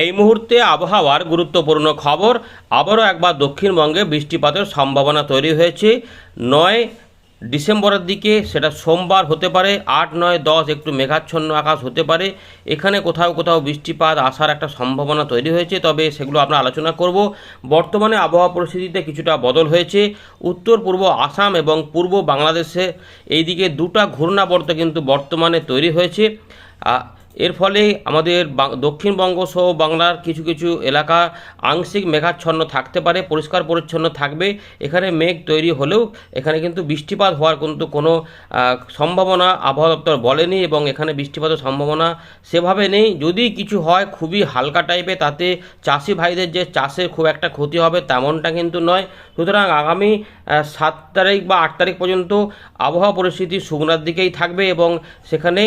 এই মুহূর্তে আবহাওয়ার গুরুত্বপূর্ণ খবর। আবারও একবার দক্ষিণবঙ্গে বৃষ্টিপাতের সম্ভাবনা তৈরি হয়েছে। নয় ডিসেম্বরের দিকে সেটা সোমবার হতে পারে, আট, নয়, দশ, একটু মেঘাচ্ছন্ন আকাশ হতে পারে। এখানে কোথাও কোথাও বৃষ্টিপাত আসার একটা সম্ভাবনা তৈরি হয়েছে, তবে সেগুলো আমরা আলোচনা করব। বর্তমানে আবহাওয়া পরিস্থিতিতে কিছুটা বদল হয়েছে। উত্তর, পূর্ব আসাম এবং পূর্ব বাংলাদেশে এইদিকে দুটা ঘূর্ণাবর্ত কিন্তু বর্তমানে তৈরি হয়েছে। এর ফলে আমাদের দক্ষিণবঙ্গ সহ বাংলার কিছু কিছু এলাকা আংশিক মেঘাচ্ছন্ন থাকতে পারে, পরিষ্কার পরিচ্ছন্ন থাকবে। এখানে মেঘ তৈরি হলেও এখানে কিন্তু বৃষ্টিপাত হওয়ার কিন্তু কোনো সম্ভাবনা আবহাওয়া দপ্তর বলেনি এবং এখানে বৃষ্টিপাতের সম্ভাবনা সেভাবে নেই। যদি কিছু হয় খুবই হালকা টাইপের তাতে চাষি ভাইদের যে চাষে খুব একটা ক্ষতি হবে তেমনটা কিন্তু নয়। সুতরাং আগামী সাত তারিখ বা আট তারিখ পর্যন্ত আবহাওয়া পরিস্থিতি শুকনার দিকেই থাকবে এবং সেখানে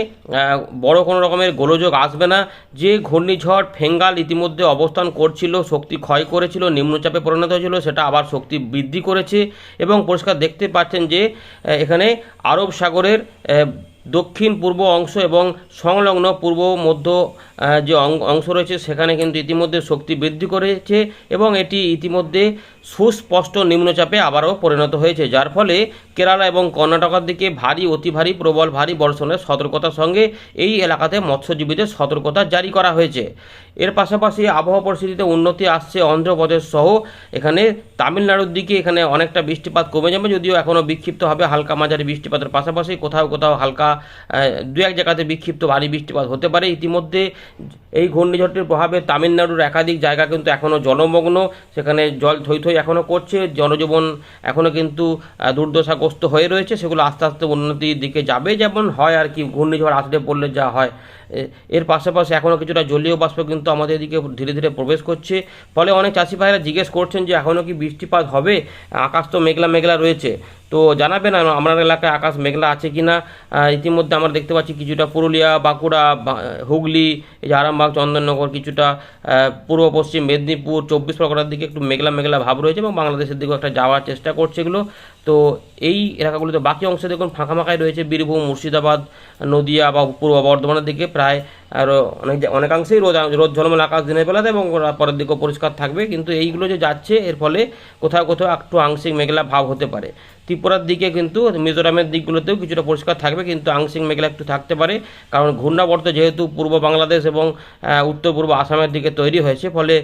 বড় কোনো রকমের গোলযোগ আসবে না। যে ঘূর্ণিঝড় ফেঙ্গাল ইতিমধ্যে অবস্থান করছিল, শক্তি ক্ষয় করেছিল, নিম্নচাপে পরিণত হয়েছিল, সেটা আবার শক্তি বৃদ্ধি করেছে এবং পরিষ্কার দেখতে পাচ্ছেন যে এখানে আরব সাগরের দক্ষিণ, পূর্ব অংশ এবং সংলগ্ন পূর্ব, মধ্য যে অংশ রয়েছে সেখানে কিন্তু ইতিমধ্যে শক্তি বৃদ্ধি করেছে এবং এটি ইতিমধ্যে সুস্পষ্ট নিম্নচাপে আবারও পরিণত হয়েছে। যার ফলে কেরালা এবং কর্ণাটকের দিকে ভারী, অতি ভারী, প্রবল ভারী বর্ষণের সতর্কতার সঙ্গে এই এলাকাতে মৎস্যজীবীদের সতর্কতা জারি করা হয়েছে। এর পাশাপাশি আবহাওয়া পরিস্থিতিতে উন্নতি আসছে অন্ধ্রপ্রদেশ সহ এখানে তামিলনাড়ুর দিকে। এখানে অনেকটা বৃষ্টিপাত কমে যাবে, যদিও এখনও বিক্ষিপ্ত হবে, হালকা মাঝারি বৃষ্টিপাতের পাশাপাশি কোথাও কোথাও হালকা দু এক জায়গাতে বিক্ষিপ্ত ভারী বৃষ্টিপাত হতে পারে। ইতিমধ্যে এই ঘূর্ণিঝড়টির প্রভাবে তামিলনাড়ুর একাধিক জায়গা কিন্তু এখনও জলমগ্ন। সেখানে জল থই থই এখনও করছে। জনজীবন এখনও কিন্তু দুর্দশাগ্রস্ত হয়ে রয়েছে। সেগুলো আস্তে আস্তে উন্নতির দিকে যাবে। যেমন হয় আর কি, ঘূর্ণিঝড় আসলে পড়লে যা হয়। এর পাশাপাশি এখনও কিছুটা জলীয় বাষ্প কিন্তু আমাদের এদিকে ধীরে ধীরে প্রবেশ করছে। ফলে অনেক চাষি ভাইরা জিজ্ঞেস করছেন যে এখনও কি বৃষ্টিপাত হবে? আকাশ তো মেঘলা মেঘলা রয়েছে। তো জানাবেন আম- আপনার এলাকায় আকাশ মেঘলা আছে কি না ইতিমধ্যে আমরা দেখতে পাচ্ছি কিছুটা পুরুলিয়া, বাঁকুড়া হুগলি, এই যে আরামবাগ, চন্দননগর কিছুটা পূর্ব পশ্চিম মেদিনীপুর, চব্বিশ পরগনার দিকে একটু মেঘলা মেঘলা ভাব রয়েছে এবং বাংলাদেশের দিকেও একটা যাওয়ার চেষ্টা করছে এগুলো। তো এই এলাকাগুলিতে বাকি অংশে দেখুন ফাঁকা ফাঁকাই রয়েছে বীরভূম মুর্শিদাবাদ, নদিয়া বা পূর্ব বর্ধমানের দিকে। প্রায় আরও অনেক অনেকাংশেই রোদ রোদ ঝলমল আকাশ দিনের বেলাতে এবং পরের দিকেও পরিষ্কার থাকবে। কিন্তু এইগুলো যে যাচ্ছে, এর ফলে কোথাও কোথাও একটু আংশিক মেঘলা ভাব হতে পারে। ত্রিপুরার দিকে কিন্তু মিজোরামের দিকগুলোতেও কিছুটা পরিষ্কার থাকবে, কিন্তু আংশিক মেঘলা একটু থাকতে পারে। কারণ ঘূর্ণাবর্ত যেহেতু পূর্ব বাংলাদেশ এবং উত্তর পূর্ব আসামের দিকে তৈরি হয়েছে, ফলে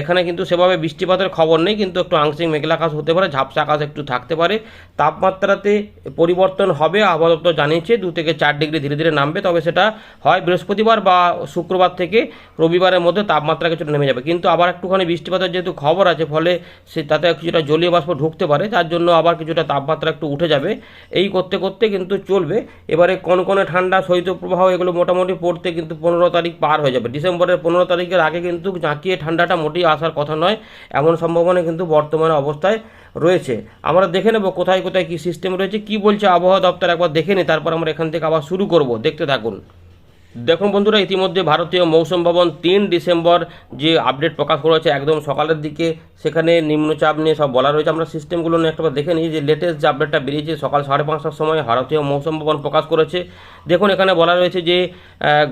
এখানে কিন্তু সেভাবে বৃষ্টিপাতের খবর নেই, কিন্তু একটু আংশিক মেঘলা আকাশ হতে পারে, ঝাপসা আকাশ একটু থাকতে পারে। তাপমাত্রাতে পরিবর্তন হবে আবহাওয়া দপ্তর জানিয়েছে, দু থেকে চার ডিগ্রি ধীরে ধীরে নামবে, তবে সেটা হয় বৃহস্পতিবার বা শুক্রবার থেকে রবিবারের মধ্যে তাপমাত্রা কিছুটা নেমে যাবে। কিন্তু আবার একটুখানি বৃষ্টিপাতের যেহেতু খবর আছে, ফলে সে তাতে কিছুটা জলীয় বাষ্প ঢুকতে পারে, যার জন্য আবার কিছুটা তাপমাত্রা একটু উঠে যাবে। এই করতে করতে কিন্তু চলবে। এবারে কনকনে ঠান্ডা শৈত্যপ্রবাহ এগুলো মোটামুটি পড়তে কিন্তু পনেরো তারিখ পার হয়ে যাবে। ডিসেম্বরের পনেরো তারিখের আগে কিন্তু জাঁকিয়ে ঠান্ডাটা মোটেই আসার কথা নয়, এমন সম্ভাবনা কিন্তু বর্তমানে অবস্থায় রয়েছে। আমরা দেখে নেব কোথায় কোথায় কী সিস্টেম রয়েছে, কি বলছে আবহাওয়া দপ্তর, একবার দেখে নিই, তারপর আমরা এখান থেকে আবার শুরু করব। দেখতে থাকুন। দেখুন বন্ধুরা, ইতিমধ্যে ভারতীয় মৌসুম ভবন তিন ডিসেম্বর যে আপডেট প্রকাশ করেছে একদম সকালের দিকে, সেখানে নিম্নচাপ নিয়ে সব বলা রয়েছে। আমরা সিস্টেমগুলো নিয়ে একটা দেখে নিই যে লেটেস্ট যে আপডেটটা বেরিয়েছে, সকাল সাড়ে পাঁচটার সময় ভারতীয় মৌসুম ভবন প্রকাশ করেছে। দেখুন, এখানে বলা রয়েছে যে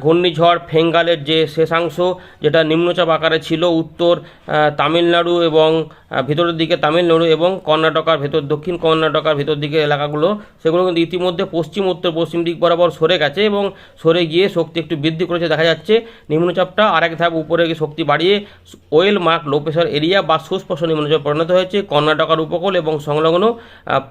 ঘূর্ণিঝড় ফেঙ্গালের যে শেষাংশ, যেটা নিম্নচাপ আকারে ছিল উত্তর তামিলনাড়ু এবং ভিতরের দিকে তামিলনাড়ু এবং কর্ণাটকার ভেতর, দক্ষিণ কর্ণাটকার ভেতর দিকে এলাকাগুলো, সেগুলো কিন্তু ইতিমধ্যে পশ্চিম, উত্তর, পশ্চিম দিক বরাবর সরে গেছে এবং সরে গিয়ে শক্তি একটু বৃদ্ধি করেছে, দেখা যাচ্ছে নিম্নচাপটা আরেক ধাপ উপরে শক্তি বাড়িয়ে well mark low pressure area বা সুস্পর্শ নিম্নচাপ পরিণত হয়েছে। কর্ণাটকার উপকূল এবং সংলগ্ন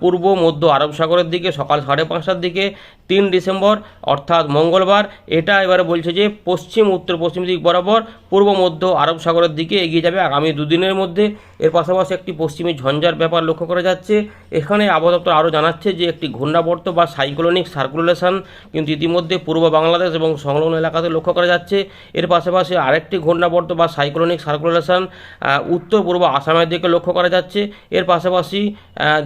পূর্ব, মধ্য আরব সাগরের দিকে সকাল সাড়ে পাঁচটার দিকে তিন ডিসেম্বর, অর্থাৎ মঙ্গলবার। এটা এবারে বলছে যে পশ্চিম, উত্তর, পশ্চিম দিক বরাবর, পূর্ব, মধ্য আরব সাগরের দিকে এগিয়ে যাবে আগামী দুদিনের মধ্যে। এর পাশাপাশি একটি পশ্চিমী ঝঞ্ঝার ব্যাপার লক্ষ্য করা যাচ্ছে। এখানে আবহাওয়া আরও জানাচ্ছে যে একটি ঘূর্ণাবর্ত বা সাইক্লোনিক সার্কুলেশন কিন্তু ইতিমধ্যে পূর্ব বাংলাদেশ এবং সংলগ্ন এলাকাতে লক্ষ্য করা যাচ্ছে। এর পাশাপাশি আরেকটি ঘূর্ণাবর্ত বা সাইক্লোনিক সার্কুলেশন উত্তর পূর্ব আসামের দিকে লক্ষ্য করা যাচ্ছে। এর পাশাপাশি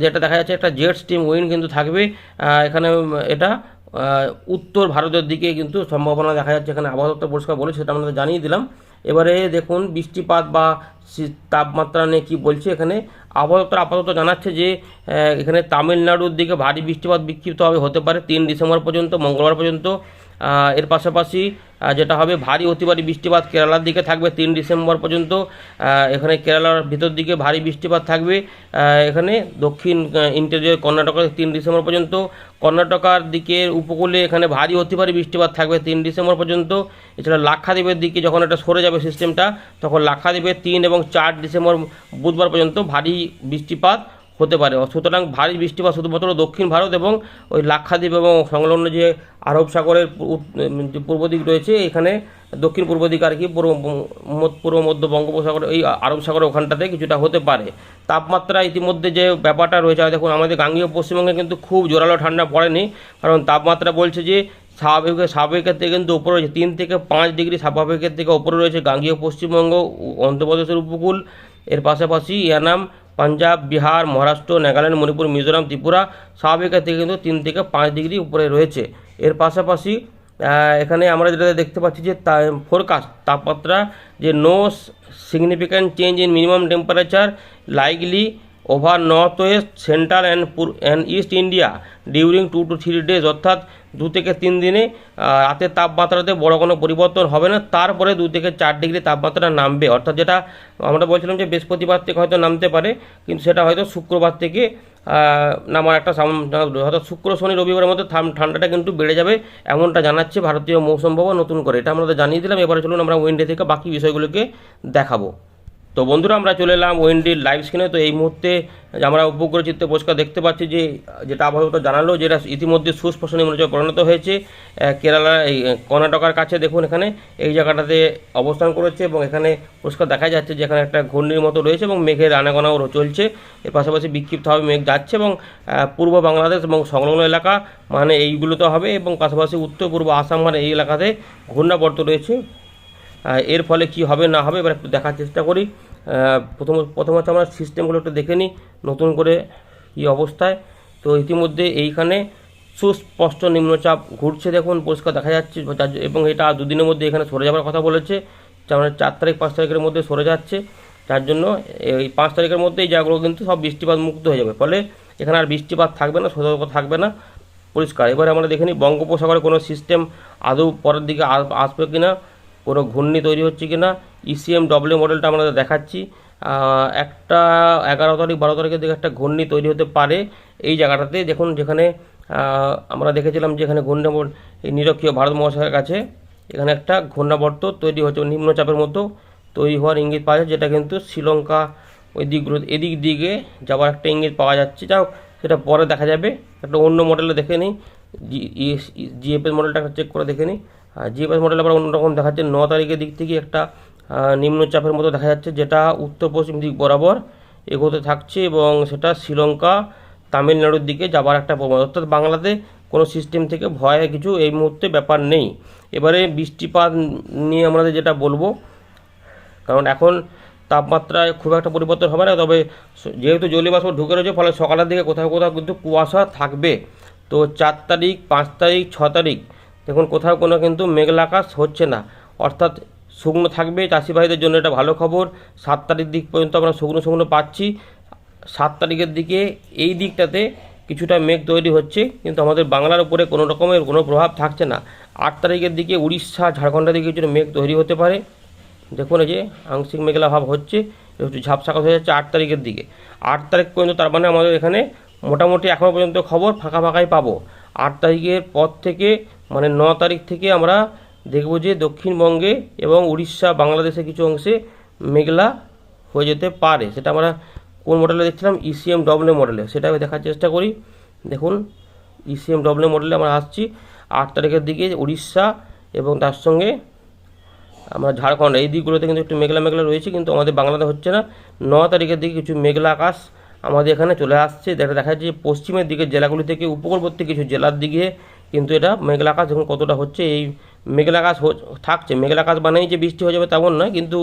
যেটা দেখা যাচ্ছে একটা জেট স্টিম উইন্ড কিন্তু থাকবে। এখানে এটা উত্তর ভারতের দিকে কিন্তু সম্ভাবনা দেখা যাচ্ছে। এখানে আবহাওয়া দপ্তর পরিষ্কার বলে সেটা আমরা জানিয়ে দিলাম। এবারে দেখুন বৃষ্টিপাত বা তাপমাত্রা নিয়ে কী বলছে এখানে আবহাওয়া আপাতত জানাচ্ছে যে এখানে তামিলনাড়ুর দিকে ভারী বৃষ্টিপাত বিক্ষিপ্তভাবে হতে পারে তিন ডিসেম্বর পর্যন্ত, মঙ্গলবার পর্যন্ত। এর পাশাপাশি যেটা হবে ভারী অতি ভারী বৃষ্টিপাত কেরালার দিকে থাকবে তিন ডিসেম্বর পর্যন্ত। এখানে কেরালার ভিতর দিকে ভারী বৃষ্টিপাত থাকবে। এখানে দক্ষিণ ইন্টেরিয়র কর্ণাটকের তিন ডিসেম্বর পর্যন্ত। কর্ণাটকার দিকের উপকূলে এখানে ভারী অতি ভারী বৃষ্টিপাত থাকবে তিন ডিসেম্বর পর্যন্ত। এছাড়া লাক্ষাদ্বীপের দিকে যখন এটা সরে যাবে সিস্টেমটা তখন লাক্ষাদ্বীপের তিন এবং চার ডিসেম্বর বুধবার পর্যন্ত ভারী বৃষ্টিপাত হতে পারে। সুতরাং ভারী বৃষ্টিপাত শুধুমাত্র দক্ষিণ ভারত এবং ওই লাক্ষাদ্বীপ এবং সংলগ্ন যে আরব সাগরের পূর্ব দিক রয়েছে, এখানে দক্ষিণ পূর্ব দিক আর কি, পূর্ব পূর্ব, মধ্য বঙ্গোপসাগর, এই আরব সাগরের ওখানটাতে কিছুটা হতে পারে। তাপমাত্রা ইতিমধ্যে যে ব্যাপারটা রয়েছে দেখুন আমাদের গাঙ্গীয় পশ্চিমবঙ্গে কিন্তু খুব জোরালো ঠান্ডা পড়েনি, কারণ তাপমাত্রা বলছে যে স্বাভাবিক স্বাভাবিকের থেকে কিন্তু ওপরে রয়েছে, তিন থেকে পাঁচ ডিগ্রি স্বাভাবিকের থেকে ওপরে রয়েছে গাঙ্গীয় পশ্চিমবঙ্গ অন্ধ্রপ্রদেশের উপকূল, এর পাশাপাশি ইয়ানাম পাঞ্জাব, বিহার, মহারাষ্ট্র, নাগাল্যান্ড, মণিপুর, মিজোরাম, ত্রিপুরা স্বাভাবিকের থেকে কিন্তু তিন থেকে পাঁচ ডিগ্রি উপরে রয়েছে। এর পাশাপাশি এখানে আমরা যেটা দেখতে পাচ্ছি যে ফোরকাস্ট তাপমাত্রা যে no significant change in minimum temperature likely over north west central and পুর and east India during two two three days, অর্থাৎ দু থেকে তিন দিনে রাতের তাপমাত্রাতে বড় কোনো পরিবর্তন হবে না। তারপরে দু থেকে চার ডিগ্রি তাপমাত্রা নামবে। অর্থাৎ যেটা আমরা বলছিলাম যে বৃহস্পতিবার থেকে হয়তো নামতে পারে, কিন্তু সেটা হয়তো শুক্রবার থেকে নামার একটা হয়তো শুক্র, শনি, রবিবারের মধ্যে ঠান্ডাটা কিন্তু বেড়ে যাবে এমনটা জানাচ্ছে ভারতীয় মৌসুম ভবন নতুন করে। এটা আমরা জানিয়ে দিলাম। এবারে চলুন আমরা উইন্ডে থেকে বাকি বিষয়গুলোকে দেখাবো। তো বন্ধুরা, আমরা চলে এলাম ওয়েন্ডির লাইভ স্ক্রিনে তো এই মুহূর্তে আমরা উপগ্রহ চিত্রে পরিষ্কার দেখতে পাচ্ছি যে, যেটা আবহাওয়া জানালো যেটা ইতিমধ্যে সুস্পষ্ট নিম্নচাপে পরিণত হয়েছে। কেরালা, এই কর্ণাটকার কাছে দেখুন এখানে। এই জায়গাটাতে অবস্থান করেছে এবং এখানে পরিষ্কার দেখা যাচ্ছে যে এখানে একটা ঘূর্ণির মতো রয়েছে এবং মেঘের আনাগোনাও চলছে। এর পাশাপাশি বিক্ষিপ্তভাবে মেঘ যাচ্ছে এবং পূর্ব বাংলাদেশ এবং সংলগ্ন এলাকা মানে এইগুলোতে হবে এবং পাশাপাশি উত্তর পূর্ব আসাম মানে এই এলাকাতে ঘূর্ণাবর্ত রয়েছে। এর ফলে কি হবে না হবে, এবার একটু দেখার চেষ্টা করি। প্রথম প্রথম হচ্ছে আমরা সিস্টেমগুলো একটু দেখে নিই, নতুন করে কী অবস্থায়। তো ইতিমধ্যে এইখানে সুস্পষ্ট নিম্নচাপ ঘুরছে, দেখুন, পরিষ্কার দেখা যাচ্ছে এবং এটা দুদিনের মধ্যে এখানে সরে যাওয়ার কথা বলেছে তার মানে চার তারিখ, পাঁচ তারিখের মধ্যে সরে যাচ্ছে তার জন্য এই পাঁচ তারিখের মধ্যে এই জায়গাগুলো কিন্তু সব বৃষ্টিপাত মুক্ত হয়ে যাবে। ফলে এখানে আর বৃষ্টিপাত থাকবে না, সতর্ক থাকবে না, পরিষ্কার। এবারে আমরা দেখে নিই, বঙ্গোপসাগরে কোনো সিস্টেম আদৌ পরের দিকে আস- আসবে কিনা কোনো ঘূর্ণি তৈরি হচ্ছে কিনা ইসিএম ডব্লিউ মডেলটা আমরা দেখাচ্ছি। একটা এগারো তারিখ, বারো তারিখের দিকে একটা ঘূর্ণি তৈরি হতে পারে এই জায়গাটাতে। দেখুন, যেখানে আমরা দেখেছিলাম যে এখানে ঘূর্ণাবর্ত এই নিরক্ষীয় ভারত মহাসাগরের কাছে এখানে একটা ঘূর্ণাবর্ত তৈরি হচ্ছে নিম্নচাপের মতো তৈরি হওয়ার ইঙ্গিত পাওয়া যায় যেটা কিন্তু শ্রীলঙ্কা ওই দিকগুলো এদিক দিকে যাওয়ার একটা ইঙ্গিত পাওয়া যাচ্ছে। যাও সেটা পরে দেখা যাবে। একটা অন্য মডেলে দেখে নিই। জিএফএস মডেলটা চেক করে দেখে নিই। জিএফএস মডেল আবার অন্যরকম দেখাচ্ছে। ন তারিখের দিক থেকে একটা নিম্নচাপের মতো দেখা যাচ্ছে, যেটা উত্তর পশ্চিম দিক বরাবর এগোতে থাকছে এবং সেটা শ্রীলঙ্কা, তামিলনাড়ুর দিকে যাবার একটা প্রবণতা। অর্থাৎ বাংলাতে কোনো সিস্টেম থেকে ভয় কিছু এই মুহূর্তে ব্যাপার নেই। এবারে বৃষ্টিপাত নিয়ে আমাদের যেটা বলব, কারণ এখন তাপমাত্রায় খুব একটা পরিবর্তন হবে না, তবে যেহেতু জলীয় বাষ্প ঢুকে রয়েছে, ফলে সকালের দিকে কোথাও কোথাও কিন্তু কুয়াশা থাকবে। তো চার তারিখ, পাঁচ তারিখ, ছ তারিখ দেখুন, কোথাও কোনো কিন্তু মেঘলা আকাশ হচ্ছে না। অর্থাৎ শুকনো থাকবে চাষি ভাইদের জন্য এটা ভালো খবর। সাত তারিখ দিক পর্যন্ত আমরা শুকনো শুকনো পাচ্ছি। সাত তারিখের দিকে এই দিকটাতে কিছুটা মেঘ তৈরি হচ্ছে, কিন্তু আমাদের বাংলার উপরে কোনো রকমের কোনো প্রভাব থাকছে না। আট তারিখের দিকে উড়িষ্যা ঝাড়খণ্ডের দিকে কিছুটা মেঘ তৈরি হতে পারে। দেখুন এই যে আংশিক মেঘলা ভাব হচ্ছে, একটু ঝাপসাকা হয়ে যাচ্ছে আট তারিখের দিকে। আট তারিখ পর্যন্ত তার মানে আমাদের এখানে মোটামুটি এখনও পর্যন্ত খবর ফাঁকা ফাঁকাই পাবো। আট তারিখের পর থেকে মানে ন তারিখ থেকে আমরা দেখব যে দক্ষিণবঙ্গে এবং উড়িষ্যা, বাংলাদেশের কিছু অংশে মেঘলা হয়ে যেতে পারে। সেটা আমরা কোন মডেলে দেখছিলাম? ইসিএম ডব্লিউ মডেলে সেটা আমি দেখার চেষ্টা করি। দেখুন ইসিএম ডব্লিউ মডেলে আমরা আসছি। আট তারিখের দিকে উড়িষ্যা এবং তার সঙ্গে আমরা ঝাড়খণ্ড। এই দিকগুলোতে কিন্তু একটু মেঘলা মেঘলা রয়েছে, কিন্তু আমাদের বাংলাতে হচ্ছে না। ন তারিখের দিকে কিছু মেঘলা আকাশ আমাদের এখানে চলে আসছে। যেটা দেখা যাচ্ছে পশ্চিমের দিকে জেলাগুলি থেকে উপকূলবর্তী কিছু জেলার দিকে কিন্তু এটা মেঘলা আকাশ দেখুন কতটা হচ্ছে, এই মেঘলা আকাশ থাকছে। মেঘলা আকাশ মানেই যে বৃষ্টি হয়ে যাবে তেমন নয়, কিন্তু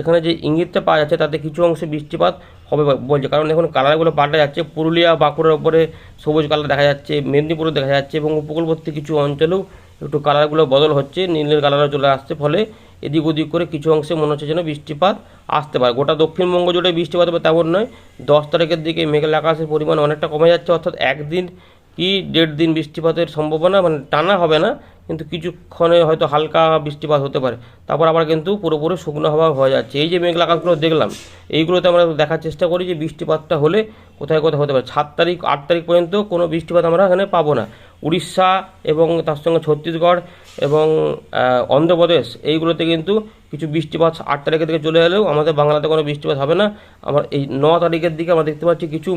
এখানে যে ইঙ্গিতটা পাওয়া যাচ্ছে তাতে কিছু অংশে বৃষ্টিপাত হবে বলছে। কারণ এখন কালারগুলো পাল্টে যাচ্ছে। পুরুলিয়া, বাঁকুড়ার উপরে সবুজ কালার দেখা যাচ্ছে মেদিনীপুরে দেখা যাচ্ছে এবং উপকূলবর্তী কিছু অঞ্চলেও একটু কালারগুলো বদল হচ্ছে নীলের কালারও চলে আসছে। ফলে এদিক ওদিক করে কিছু অংশে মনে হচ্ছে যেন বৃষ্টিপাত আসতে পারে। গোটা দক্ষিণবঙ্গ জুড়ে বৃষ্টিপাত হবে তেমন নয়। দশ তারিখের দিকে মেঘলা আকাশের পরিমাণ অনেকটা কমে যাচ্ছে, অর্থাৎ একদিন কি দেড় দিন বৃষ্টিপাতের সম্ভাবনা মানে টানা হবে না, কিন্তু কিছুক্ষণে হয়তো হালকা বৃষ্টিপাত হতে পারে। তারপর আবার কিন্তু পুরোপুরি শুকনো হওয়া হয়ে যাচ্ছে। এই যে মেঘলা আকাশগুলো দেখলাম, এইগুলোতে আমরা দেখার চেষ্টা করি যে বৃষ্টিপাতটা হলে কোথায় কোথায় হতে পারে। সাত তারিখ, আট তারিখ পর্যন্ত কোনো বৃষ্টিপাত আমরা এখানে পাবো না। উড়িষ্যা এবং তার সঙ্গে ছত্তিশগড় এবং অন্ধ্রপ্রদেশ, এইগুলোতে কিন্তু কিছু বৃষ্টিপাত আট তারিখের দিকে চলে এলেও আমাদের বাংলাতে কোনো বৃষ্টিপাত হবে না। আমার এই ন তারিখের দিকে আমরা দেখতে পাচ্ছি কিছু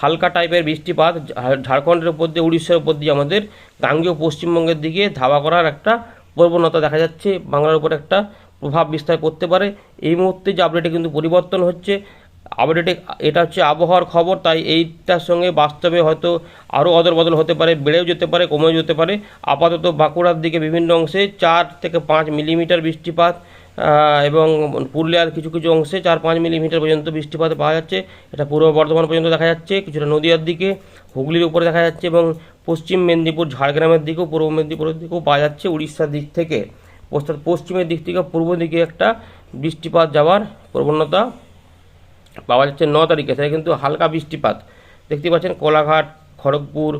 হালকা টাইপের বৃষ্টিপাত ঝাড়খণ্ডের উপর দিয়ে, উড়িষ্যার উপর দিয়ে আমাদের গাঙ্গেয় পশ্চিমবঙ্গের দিকে ধাওয়া করার একটা প্রবণতা দেখা যাচ্ছে। বাংলার উপর একটা প্রভাব বিস্তার করতে পারে। এই মুহূর্তে যে আপডেটে কিন্তু পরিবর্তন হচ্ছে আপডেটে এটা হচ্ছে আবহাওয়ার খবর, তাই এইটার সঙ্গে বাস্তবে হয়তো আরও অদল বদল হতে পারে, বেড়েও যেতে পারে, কমেও যেতে পারে। আপাতত বাঁকুড়ার দিকে বিভিন্ন অংশে চার থেকে পাঁচ মিলিমিটার বৃষ্টিপাত এবং পুরুলিয়ার কিছু কিছু অংশে চার পাঁচ মিলিমিটার পর্যন্ত বৃষ্টিপাত পাওয়া যাচ্ছে। এটা পূর্ব বর্ধমান পর্যন্ত দেখা যাচ্ছে। কিছুটা নদীয়ার দিকে, হুগলির উপরে দেখা যাচ্ছে এবং পশ্চিম মেদিনীপুর, ঝাড়গ্রামের দিকেও, পূর্ব মেদিনীপুরের দিকেও পাওয়া যাচ্ছে উড়িষ্যার দিক থেকে। অর্থাৎ পশ্চিমের দিক থেকে পূর্ব দিকে একটা বৃষ্টিপাত যাওয়ার প্রবণতা পাওয়া যাচ্ছে ন তারিখে। সেটা কিন্তু হালকা বৃষ্টিপাত। দেখতে পাচ্ছেন কোলাঘাট, খড়গপুর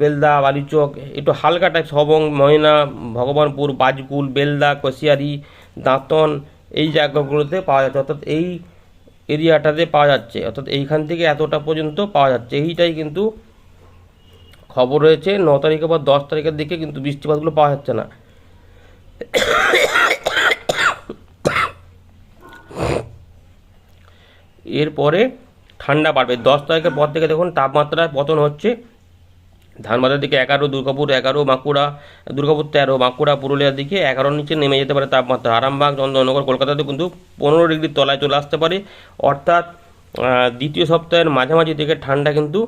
বেলদা, বালিচক, একটু হালকা টাইপ সবং, ময়না, ভগবানপুর, বাজকুল, বেলদা, কশিয়ারি দাঁতন এই জায়গাগুলোতে পাওয়া যাচ্ছে, অর্থাৎ এই এরিয়াটাতে পাওয়া যাচ্ছে, অর্থাৎ এইখান থেকে এতটা পর্যন্ত পাওয়া যাচ্ছে। এইটাই কিন্তু খবর রয়েছে, ন তারিখে বা দশ তারিখের দিকে কিন্তু বৃষ্টিপাতগুলো পাওয়া যাচ্ছে না। এরপরে ঠান্ডা বাড়বে। দশ তারিখের পর থেকে দেখুন, তাপমাত্রা পতন হচ্ছে। ধানবাদের দিকে এগারো, দুর্গাপুর এগারো, বাঁকুড়া, দুর্গাপুর তেরো, বাঁকুড়া, পুরুলিয়ার দিকে এগারোর নিচে নেমে যেতে পারে তাপমাত্রা। আরামবাগ, চন্দননগর, কলকাতাতে কিন্তু পনেরো ডিগ্রির তলায় চলে আসতে পারে। অর্থাৎ দ্বিতীয় সপ্তাহের মাঝামাঝি থেকে ঠান্ডা কিন্তু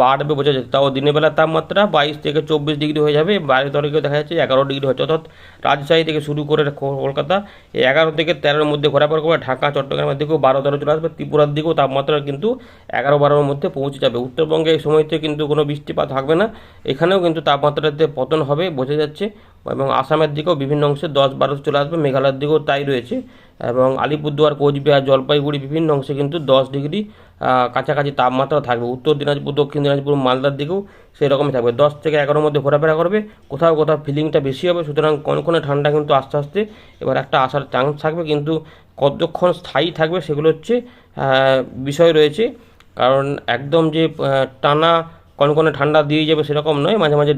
বাড়বে বোঝা যাচ্ছে। তাও দিনের বেলার তাপমাত্রা বাইশ থেকে চব্বিশ ডিগ্রি হয়ে যাবে। বাইরে তারিখে দেখা যাচ্ছে এগারো ডিগ্রি হচ্ছে। অর্থাৎ রাজশাহী থেকে শুরু করে কলকাতা এগারো থেকে তেরোর মধ্যে ঘোরাফেরা করবে। ঢাকা, চট্টগ্রামের দিকেও বারো তেরো চলে আসবে। ত্রিপুরার দিকেও তাপমাত্রা কিন্তু এগারো বারোর মধ্যে পৌঁছে যাবে। উত্তরবঙ্গে এই সময়তে কিন্তু কোনো বৃষ্টিপাত থাকবে না। এখানেও কিন্তু তাপমাত্রাতে পতন হবে বোঝা যাচ্ছে। এবং আসামের দিকেও বিভিন্ন অংশে দশ বারো চলে আসবে, মেঘালয়ের দিকেও তাই রয়েছে। এবং আলিপুরদুয়ার, কোচবিহার, জলপাইগুড়ি বিভিন্ন অংশে কিন্তু দশ ডিগ্রি কাছাকাছি তাপমাত্রা থাকবে। উত্তর দিনাজপুর, দক্ষিণ দিনাজপুর, মালদার দিকেও সেই রকমই থাকবে। দশ থেকে এগারোর মধ্যে ঘোরাফেরা করবে, কোথাও কোথাও ফিলিংটা বেশি হবে, সুতরাং কনকনে ঠান্ডা কিন্তু আস্তে আস্তে এবার একটা আসার চান্স থাকবে, কিন্তু কতক্ষণ স্থায়ী থাকবে সেগুলো হচ্ছে বিষয় রয়েছে। কারণ একদম যে টানা কনকনে ঠান্ডা দিয়ে যাবে সেরকম নয়, মাঝে মাঝে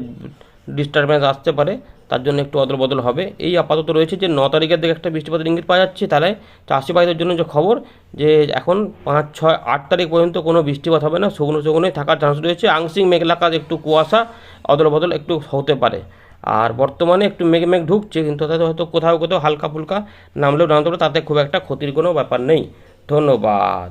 ডিস্টারবেন্স আসতে পারে, তার জন্য একটু অদল বদল হবে। এই আপাতত রয়েছে যে ন তারিখের দিকে একটা বৃষ্টিপাতের ইঙ্গিত পাওয়া যাচ্ছে। তাহলে চাষি ভাইদের জন্য যে খবর, যে এখন পাঁচ, ছয়, আট তারিখ পর্যন্ত কোনো বৃষ্টিপাত হবে না, শুকনো শুকনোই থাকার চান্স রয়েছে। আংশিক মেঘলা কাজ একটু কুয়াশা অদল বদল একটু হতে পারে। আর বর্তমানে একটু মেঘ মেঘ ঢুকছে, কিন্তু তাতে হয়তো কোথাও কোথাও হালকা ফুলকা নামলেও নামতে পারে তাতে খুব একটা ক্ষতির কোনো ব্যাপার নেই। ধন্যবাদ।